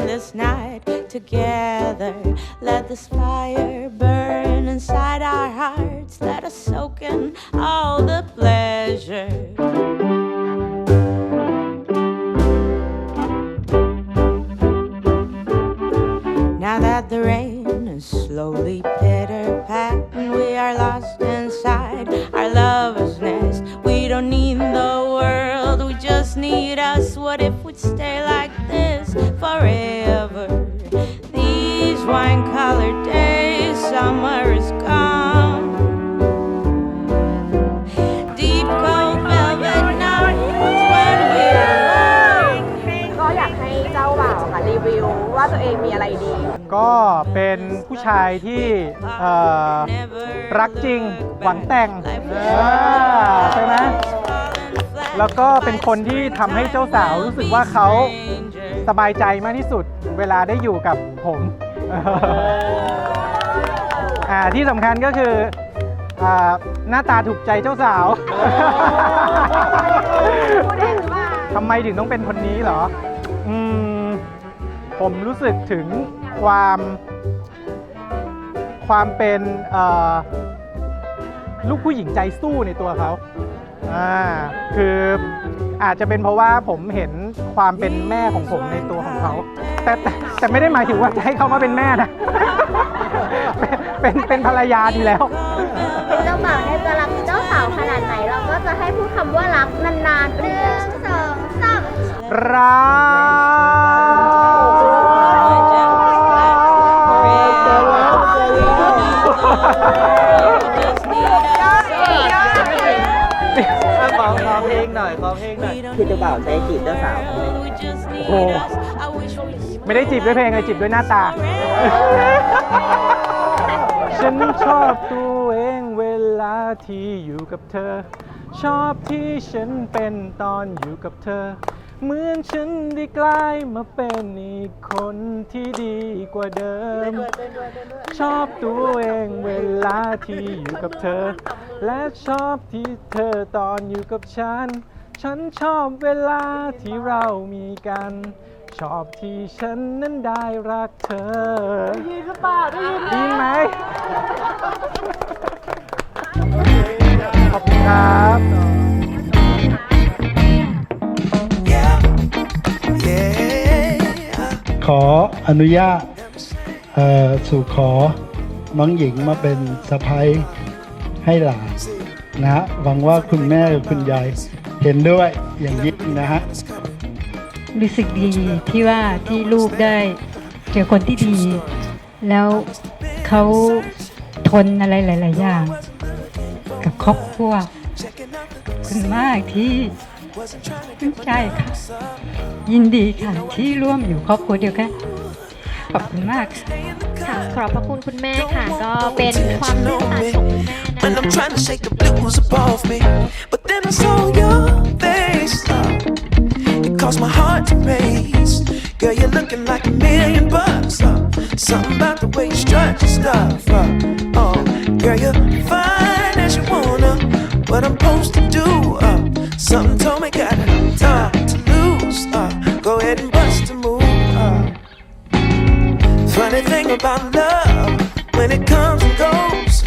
spend this night together. Let this fire burn inside our hearts. Let us soak in all the pleasure. Now that the rain is slowly pitter patting, we are lost inside our lover's nest. We don't need the world, we just need us. What if we'd stay like forever? These wine colored days, summer is gone. Deep cold velvet nights when we're alone. ก็อยากให้เจ้าบ่าวค่ะรีวิวว่าตัวเองมีอะไรดี ก็เป็นผู้ชายที่เอ่อ รักจริงหวังแต่งอ่าใช่ไหมแล้วก็เป็นคนที่ทำให้เจ้าสาวรู้สึกว่าเขา สบายใจมากที่สุดเวลาได้อยู่กับผมอ่าที่สำคัญก็คืออ่าหน้าตาถูกใจเจ้าสาวทำไมถึงต้องเป็นคนนี้เหรอ อืม ผมรู้สึกถึงความความเป็นเอ่อลูกผู้หญิงใจสู้ในตัวเขา อ่า คืออาจจะเป็นเพราะว่าผมเห็น ความเป็นแม่ของผมในตัวของเขาแต่แต่แต่ไม่ได้หมายถึงว่าจะให้เขามาเป็นแม่นะ เป็นเป็นเป็นภรรยาดีแล้วเจ้าบ่าวเนี่ยจะรักเจ้าสาวขนาดไหน เราก็จะให้พูดคำว่ารักนานๆหนึ่งสองสามรัก น่อยขอเพลงหน่อยคือเจ้าบ่าวใช้จีบเจ้าสาวโอ้โหไม่ได้จีบด้วยเพลงเลยจีบด้วยหน้าตา ฉันชอบตัวเองเวลาที่อยู่กับเธอ ชอบที่ฉันเป็นตอนอยู่กับเธอ เหมือนฉันได้กลายมาเป็นอีกคนที่ดีกว่าเดิม ชอบตัวเองเวลาที่อยู่กับเธอ และชอบที่เธอตอนอยู่กับฉัน ฉันชอบเวลาที่เรามีกัน ชอบที่ฉันนั้นได้รักเธอ ได้ยินหรือเปล่าได้ยินได้ยินไหม ขอบคุณครับ ขออนุญาตเอ่อสู่ขอน้องหญิงมาเป็นสะพ้ยให้หลานนะฮะหวังว่าคุณแม่กับคุณยาย เห็นด้วยอย่างยิ่งนะฮะรู้สึกดีที่ว่าที่ลูกได้เจอคนที่ดี แล้วเขาทนอะไรหลาย ๆ อย่าง กับครอบครัวคุณมากที่ใช่ค่ะ ยินดีค่ะที่ร่วมอยู่ครอบครัวเดียวกัน ขอบคุณมากค่ะ ค่ะขอบพระคุณคุณแม่ค่ะ ก็เป็นความเมตตาของคุณแม่นะ When I'm trying to shake the blues off of me. But then I saw your face. uh, It caused my heart to race. Girl, you're looking like a million bucks. uh, Something about the way you strut your stuff. uh, Oh, girl, you're fine as you wanna. What I'm supposed to do. uh, Something told me got Funny thing about love, when it comes and goes,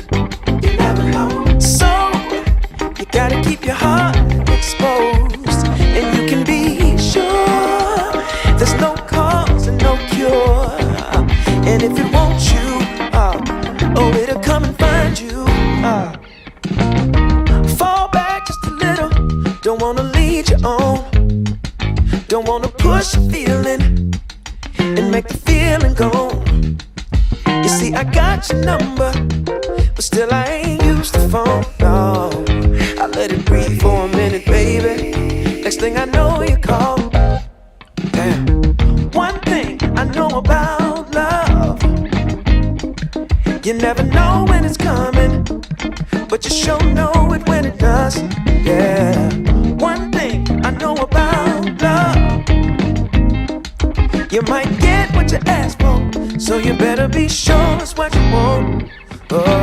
you never know. So you gotta keep your heart exposed, and you can be sure there's no cause and no cure. And if it wants you, uh, oh, it'll come and find you. Uh, fall back just a little, don't wanna lead you on, don't wanna push a feeling and make the feeling gone. You see, I got your number, but still I ain't used the phone. No, I let it breathe for a minute, baby. Next thing I know, you call. Damn. One thing I know about love, you never know when it's coming, but you sure know it when it does. Yeah. One thing I know about love. You might get what you ask you better be sure it's what you want. Oh,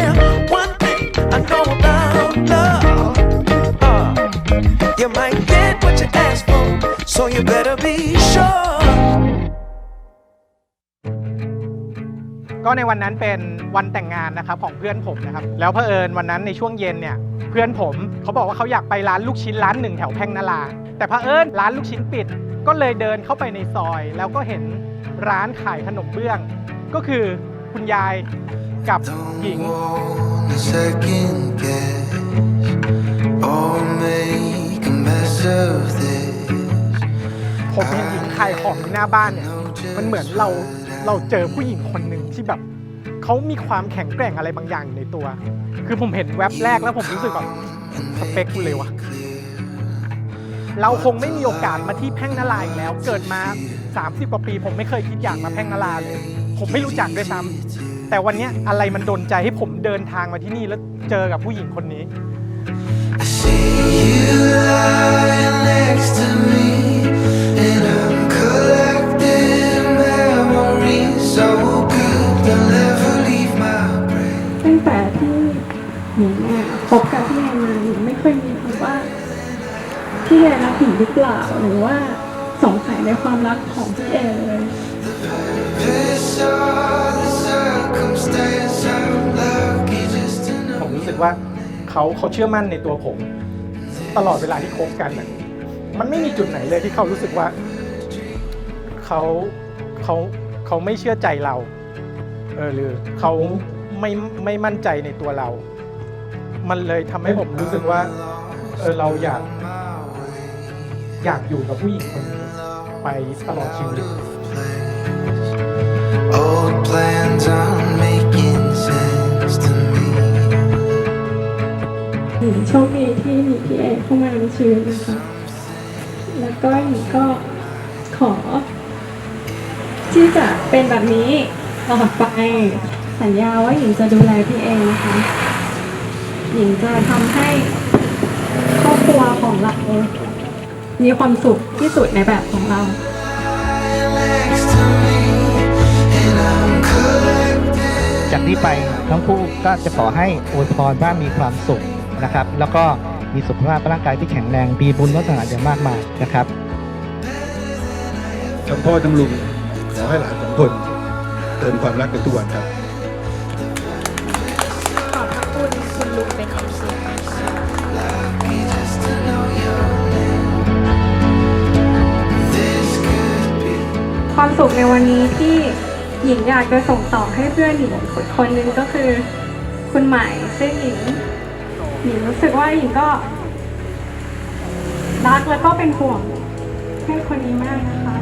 be sure ก็ในวันนั้นเป็นวันแต่งงานนะครับของเพื่อนผมนะครับ แล้วเผอิญวันนั้นในช่วงเย็นเนี่ยเพื่อนผมเขาบอกว่าเขาอยากไปร้านลูกชิ้นร้านหนึ่งแถวแพ่งนาราแต่เผอิญร้านลูกชิ้นปิด ก็เลยเดินเข้าไปในซอย แล้วก็เห็นร้านขายขนมเบื้อง ก็คือคุณยายกับหญิง องอยู่หน้าบ้านเนี่ยมันเหมือนเราเราเจอผู้หญิงคนหนึ่งที่แบบเขามีความแข็งแกร่งอะไรบางอย่างอยู่ในตัว คือผมเห็นแว็บแรกแล้วผมรู้สึกแบบสเปคกูเลยวะเราคงไม่มีโอกาสมาที่แพ่งนาลาอีกแล้ว เกิดมา 30 กว่าปี ผมไม่เคยคิดอยากมาแพ่งนาลาเลย ผมไม่รู้จักด้วยซ้ำแต่วันนี้อะไรมันดนใจให้ผมเดินทางมาที่นี่แล้วเจอกับผู้หญิงคนนี้ I see you lying next to me, กับพี่แอนมาหญิงไม่เคยมีคำว่าพี่แอนรักหญิงหรือเปล่าหรือว่าสงสัยในความรักของพี่แอนเลยผมรู้สึกว่าเขาเขาเชื่อมั่นในตัวผม ตลอดเวลาที่คบกันน่ะมันไม่มีจุดไหนเลยที่เขารู้สึกว่าเขาเขาเขาไม่เชื่อใจเราเออหรือเขาไม่ไม่มั่นใจในตัวเรา มันเลยทำให้ผมรู้สึกว่าเออเราอยาก อยากอยู่กับผู้หญิงคนนี้ไปตลอดชีวิต Old plans aren't making sense to me. หญิงโชคดีที่มีพี่แอนเข้ามาในชีวิตนะคะ แล้วก็หญิงก็ขอ ที่จะเป็นแบบนี้ตลอดไป สัญญาว่าหญิงจะดูแลพี่แอนนะคะ หญิงจะทำให้ครอบครัวของเรา มีความสุขที่สุดในแบบของเรา Next to me, and I'm collecting. จากนี้ไปทั้งคู่ก็จะขอให้อวยพรว่ามีความสุขนะครับ แล้วก็มีสุขภาพร่างกายที่แข็งแรงมีบุญวัฒนาอย่างมากมายนะครับทั้งพ่อทั้งลุงขอให้หลานสองคนเติมความรักในทุกวันครับ สุขในวันนี้ที่หญิงอยากจะส่งต่อให้เพื่อนหญิงคนนหนึ่งก็คือ คุณหมายซึ่งหญิงหญิงรู้สึกว่าหญิงก็รักแล้วก็เป็นห่วงให้คนนี้มากนะคะ